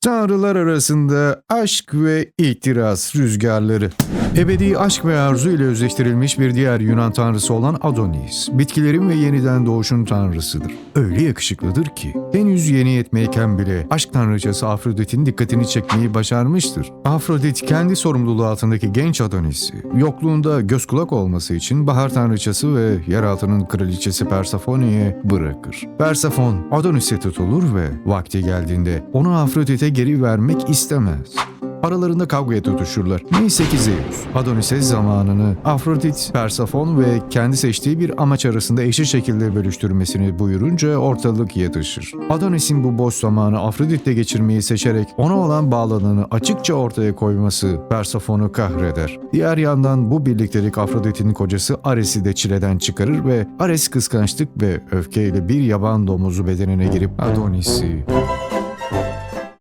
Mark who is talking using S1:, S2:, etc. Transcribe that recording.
S1: Tanrılar arasında aşk ve itiraz rüzgarları. Ebedi aşk ve arzu ile özleştirilmiş bir diğer Yunan tanrısı olan Adonis, bitkilerin ve yeniden doğuşun tanrısıdır. Öyle yakışıklıdır ki, henüz yeni yetmeyken bile aşk tanrıçası Afrodit'in dikkatini çekmeyi başarmıştır. Afrodit kendi sorumluluğu altındaki genç Adonis'i, yokluğunda göz kulak olması için bahar tanrıçası ve yeraltının kraliçesi Persephone'ye bırakır. Persefon, Adonis'e tutulur ve vakti geldiğinde onu Afrodit'e geri vermek istemez. Aralarında kavgaya tutuşurlar. Neyse ki Zeus, Adonis'e zamanını Afrodit, Persefon ve kendi seçtiği bir amaç arasında eşit şekilde bölüştürmesini buyurunca ortalık yatışır. Adonis'in bu boş zamanı Afrodit'le geçirmeyi seçerek ona olan bağlılığını açıkça ortaya koyması Persefon'u kahreder. Diğer yandan bu birliktelik Afrodit'in kocası Ares'i de çileden çıkarır ve Ares kıskançlık ve öfkeyle bir yaban domuzu bedenine girip Adonis'i